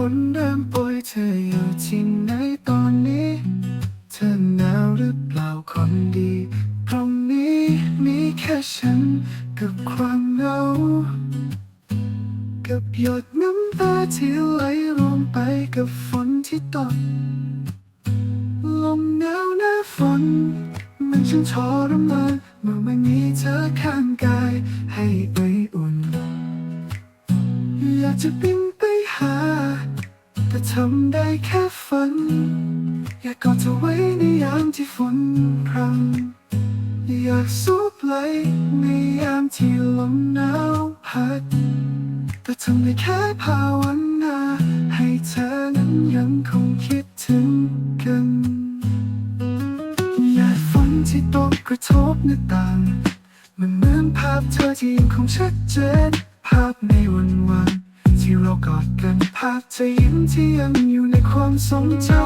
ฝนเริ่มโปรยเธออยู่ที่ไหนตอนนี้ เธอหนาวหรือเปล่าคนดี ตรงนี้มีแค่ฉันกับความเหงา กับหยดน้ำตาที่ไหลลงไปกับฝนที่ตกลมหนาวหน้าฝน มันช่างทรมานเมื่อไม่มีเธอข้างกายให้ไปอุ่นอยากจะบินไปหา แต่ทำได้แค่ฝัน อยากกอดเธอไว้ในยามที่ฝนพรำอยากสูบไหลในยามที่ลมหนาวพัด แต่ทำได้แค่ภาวนาให้เธอนั้นยังคงคิดถึงกันแม้ฝนที่ตกกระทบหน้าต่างมันเหมือนภาพเธอที่ยังคงชัดเจนภาพในวันวัน ที่เรากอดกันภาพเธอยิ้มที่ยังอยู่ในความทรงจำ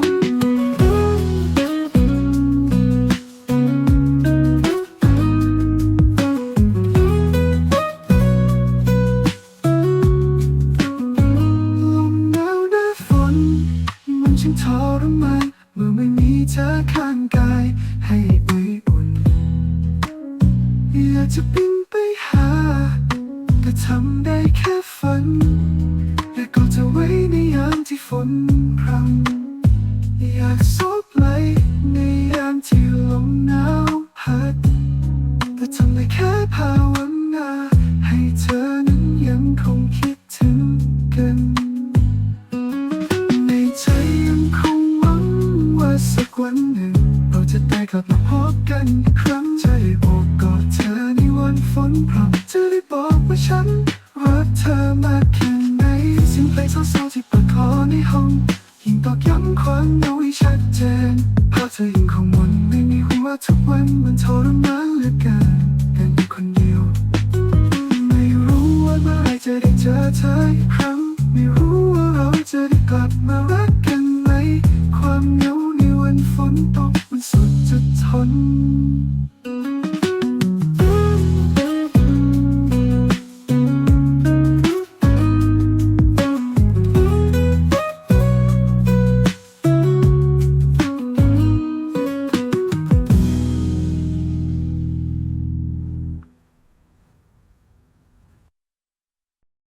ลมหนาวหน้าฝนมันชงทรมานเมื่อไม่มีเธอข้างกาย ให้ไปอุ่นอยากจะบินไปหา แต่ทำได้แค่ฝัน ที่ฝนพรำอยากซบไหลในยามที่ลมหนาวพัด แต่ทำได้แค่ภาวนาให้เธอนั้นยังคงคิดถึงกัน ในใจยังคงหวังว่าสักวันหนึ่ง เราจะได้กลับมาพบกันอีกครั้งจโอบกอดเธอในวันฝนพรำจะได้บอกว่าฉันรักเธอมากแค่ ไหนเสิ่งเพลงเศร้าๆที่ปิดคอในห้องยิ่งตอกย้ำความเหงา